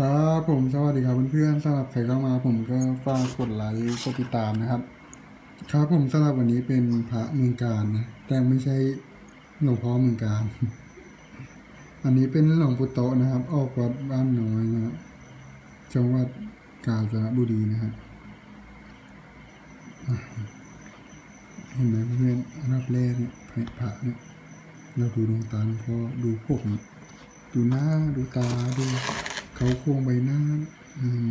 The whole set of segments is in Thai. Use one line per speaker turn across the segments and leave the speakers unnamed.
ครับผมสวัสดีครับเพื่อนๆสำหรับใครเข้ามาผมก็ฝากกดไลค์กดติดตามนะครับ ครับผมสำหรับวันนี้เป็นพระเมืองการนะแต่ไม่ใช่หลวงพ่อเมืองการ อันนี้เป็นหลวงปู่โตนะครับ ออกวัดบ้านน้อยนะครับจังหวัดกาญจนบุรีนะครับอะเห็นไหมเพื่อนๆอับแรกเนี่ยพระเนี่ยเราดูดวงตาหลวงพ่อดูพวกดูหน้าดูตาดู เขาโครงใบหน้า อืม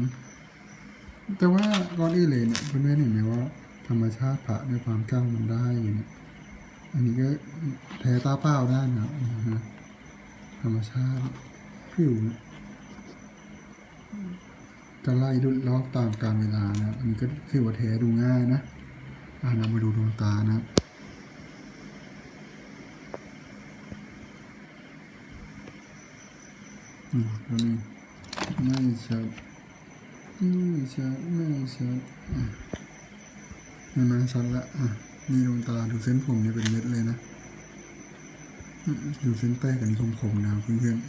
แต่ว่าก่อนอื่นเลยเนี่ยเพื่อนๆเห็นไหมว่า ธรรมชาติพระในความกล้ามันได้อยู่เนี่ยอันนี้ก็แท้ตาเปล่าได้นะธรรมชาติผิวนี่จะไล่ดุดลอกตามกาลเวลานะ อันนี้ก็คือว่าแท้ดูง่ายนะอ่านำมาดูดวงตานะอืมตัวนี้ ไม่ชัดไม่ชัดไม่ชัดอะเห็นไหมชัดละอะนี่ดวงตาดูเส้นผมเนี่ยเป็นเม็ดเลยนะอืมดูเส้นแป้งกับนี้คมๆนะเพื่อนๆ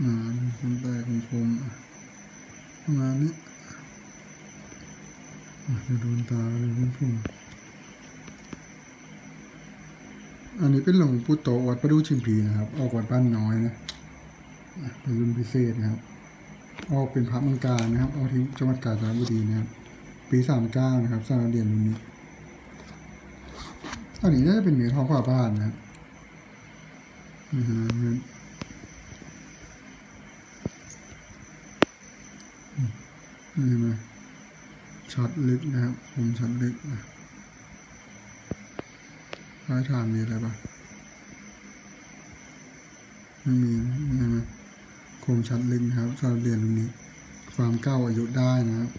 อ่าดูเส้นแป้งคมๆอะประมาณนี้อะดูดวงตาดูเส้นผม อันนี้เป็นหลวงปู่โตวัดประดูชิมพีนะครับ ออกวัดบ้านน้อยนะเป็นรุ่นพิเศษนะครับ ออกเป็นพระมังการนะครับ ออกที่จังหวัดกาญจนบุรีนะครับ ปีสามเก้านะครับสำหรับเรียญรุ่นนี้ อันนี้น่าจะเป็นเหนือท้องฝ่าบ้านนะครับอือฮึนี่เห็นไหมช็อตลึกนะครับผมช็อตลึกอะ ท้ายทางมีอะไรปะไม่มีนะนี่ไหมคมชัดลึกนะครับสำหรับเรียนรุ่นนี้ ความเก้าอายุได้นะครับ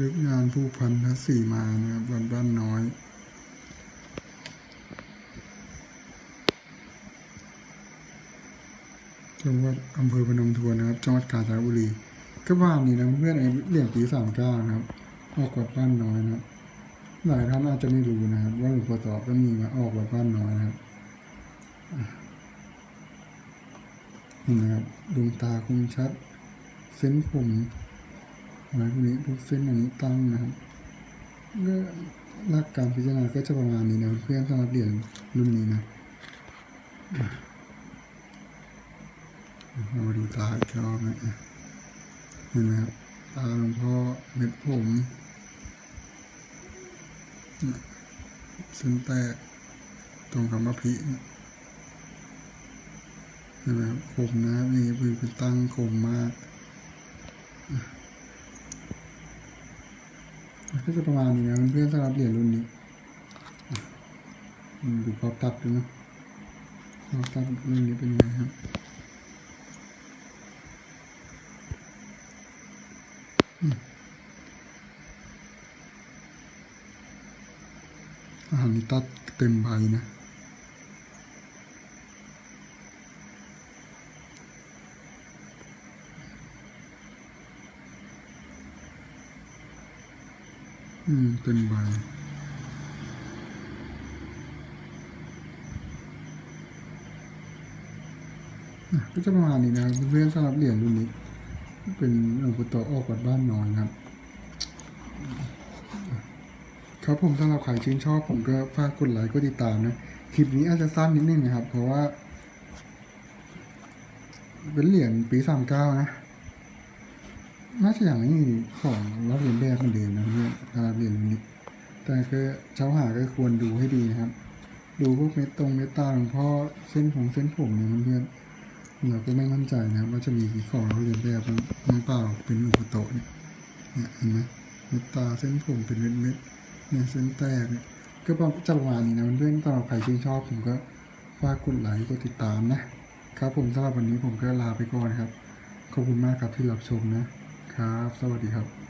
ลึกงานผู้พันทัศสีมานะครับ วัดบ้านน้อยจังหวัดอำเภอพนมทวนนะครับ จังหวัดกาญจนบุรี ก็ว่านี่นะเพื่อนไอ้เรียนปีสามเก้านะครับ ออกกวัดบ้านน้อยนะครับ หลายท่านอาจจะไม่รู้นะครับ ว่าหลวงพ่อตอก็มีมาออกวัดบ้านน้อยนะครับเห็นไหมครับดวงตาคมชัด เส้นผมอะไรพวกนี้ทุกเส้นอันนี้ตั้งนะครับก็หลักการพิจารณาก็จะประมาณนี้นะเพื่อนสำหรับเหรียญรุ่นนี้นะเรามาดูตาอีกรอบนะอะเห็นไหมครับตาหลวงพ่อเม็ดผม เส้นแตกตรงคำว่าพิใช่ไหมครับคมนะครับนี่เป็นตั้งคมมากก็จะประมาณนี้นะเพื่อนๆสำหรับเหรียญรุ่นนี้อะอืมดูเขาตัดดูนะเขาตัดรุ่นนี้เป็นไงครับอืม อาหารนี้ตัดเต็มใบนะ อืม เต็มใบก็จะประมาณนี้นะเพื่อนสำหรับเหรียญรุ่นนี้ เป็นหลวงปู่โตออกวัดบ้านน้อยนครับ ครับผมสำหรับใครชื่นชอบผมก็ฝากกดไลค์กดติดตามนะ คลิปนี้อาจจะสั้นนิดนึงนะครับ เพราะว่า เป็นเหรียญปีสามเก้านะน่าจะอย่างนี้ของรับเหรียนแบบเหมือนเดิมนะเพื่อนรับเรียนนี้แต่ก็เช้าหาก็ควรดูให้ดีนะครับ ดูพวกเม็ดตรงเม็ดตาหลวงพ่อเส้นผมเส้นผมเนี่ยเพื่อนเราก็ไม่มั่นใจนะครับว่าจะมีกี่ของเราเรียนแบบบ้างน้งเปล่าเป็นหนูโตเนี่ยเห็นไหมเม็ดตาเส้นผมเป็นเม็ดเม็ด เนี่ยเส้นแตกเนี่ยก็จะประมาณนี้นะเพื่อนๆสำหรับใครชื่นชอบผมก็ฝากกดไลค์กดติดตามนะครับผมสำหรับวันนี้ผมก็ลาไปก่อนครับ ขอบคุณมากครับที่รับชมนะครับ สวัสดีครับ